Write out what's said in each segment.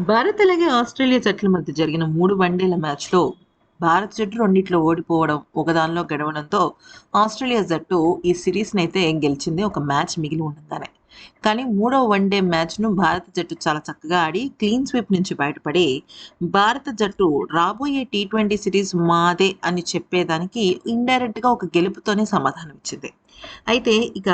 భారత్ అలాగే ఆస్ట్రేలియా జట్ల మధ్య జరిగిన మూడు వన్డేల మ్యాచ్లో భారత జట్టు రెండిట్లో ఓడిపోవడం ఒకదానిలో గడవడంతో ఆస్ట్రేలియా జట్టు ఈ సిరీస్ని అయితే గెలిచింది. ఒక మ్యాచ్ మిగిలి ఉండగానే. కానీ మూడో వన్డే మ్యాచ్ను భారత జట్టు చాలా చక్కగా ఆడి క్లీన్ స్వీప్ నుంచి బయటపడి భారత జట్టు రాబోయే టీ ట్వంటీ సిరీస్ మాదే అని చెప్పేదానికి ఇండైరెక్ట్గా ఒక గెలుపుతోనే సమాధానం ఇచ్చింది. అయితే ఇక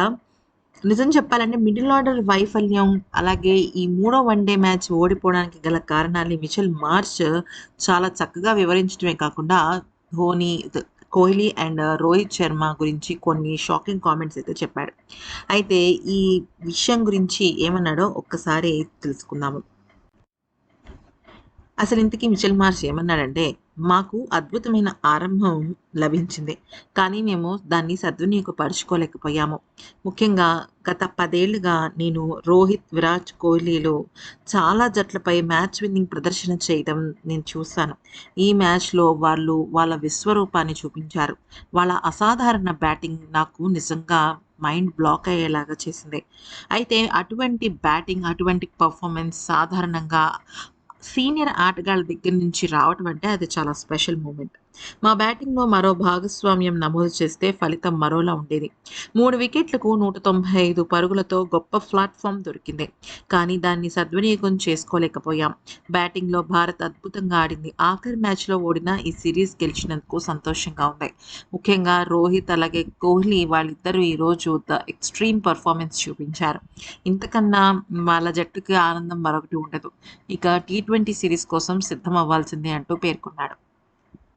నిజం చెప్పాలంటే మిడిల్ ఆర్డర్ వైఫల్యం అలాగే ఈ మూడో వన్డే మ్యాచ్ ఓడిపోవడానికి గల కారణాన్ని మిచెల్ మార్చ్ చాలా చక్కగా వివరించడమే కాకుండా ధోని కోహ్లీ అండ్ రోహిత్ శర్మ గురించి కొన్ని షాకింగ్ కామెంట్స్ అయితే చెప్పాడు. అయితే ఈ విషయం గురించి ఏమన్నాడో ఒక్కసారి తెలుసుకుందాము. అసలు ఇంతకీ మిచెల్ మార్చ్ ఏమన్నాడంటే మాకు అద్భుతమైన ఆరంభం లభించింది. కానీ మేము దాన్ని సద్వినియోగపరుచుకోలేకపోయాము. ముఖ్యంగా గత పదేళ్ళుగా నేను రోహిత్ విరాట్ కోహ్లీలో చాలా జట్లపై మ్యాచ్ విన్నింగ్ ప్రదర్శన చేయడం నేను చూశాను. ఈ మ్యాచ్లో వాళ్ళు వాళ్ళ విశ్వరూపాన్ని చూపించారు. వాళ్ళ అసాధారణ బ్యాటింగ్ నాకు నిజంగా మైండ్ బ్లాక్ అయ్యేలాగా చేసింది. అయితే అటువంటి బ్యాటింగ్ అటువంటి పర్ఫార్మెన్స్ సాధారణంగా సీనియర్ ఆటగాళ్ళ దగ్గర నుంచి రావటం అంటే అది చాలా స్పెషల్ మూమెంట్. మా బ్యాటింగ్లో మరో భాగస్వామ్యం నమోదు చేస్తే ఫలితం మరోలా ఉండేది. మూడు వికెట్లకు నూట తొంభై ఐదు పరుగులతో గొప్ప ప్లాట్ఫామ్ దొరికింది. కానీ దాన్ని సద్వినియోగం చేసుకోలేకపోయాం. బ్యాటింగ్లో భారత్ అద్భుతంగా ఆడింది. ఆఖరి మ్యాచ్లో ఓడిన ఈ సిరీస్ గెలిచినందుకు సంతోషంగా ఉంది. ముఖ్యంగా రోహిత్ అలాగే కోహ్లీ వాళ్ళిద్దరూ ఈరోజు ద ఎక్స్ట్రీమ్ పర్ఫార్మెన్స్ చూపించారు. ఇంతకన్నా వాళ్ళ జట్టుకి ఆనందం మరొకటి ఉండదు. ఇక టీ ట్వంటీ సిరీస్ కోసం సిద్ధం అవ్వాల్సిందే అంటూ పేర్కొన్నాడు.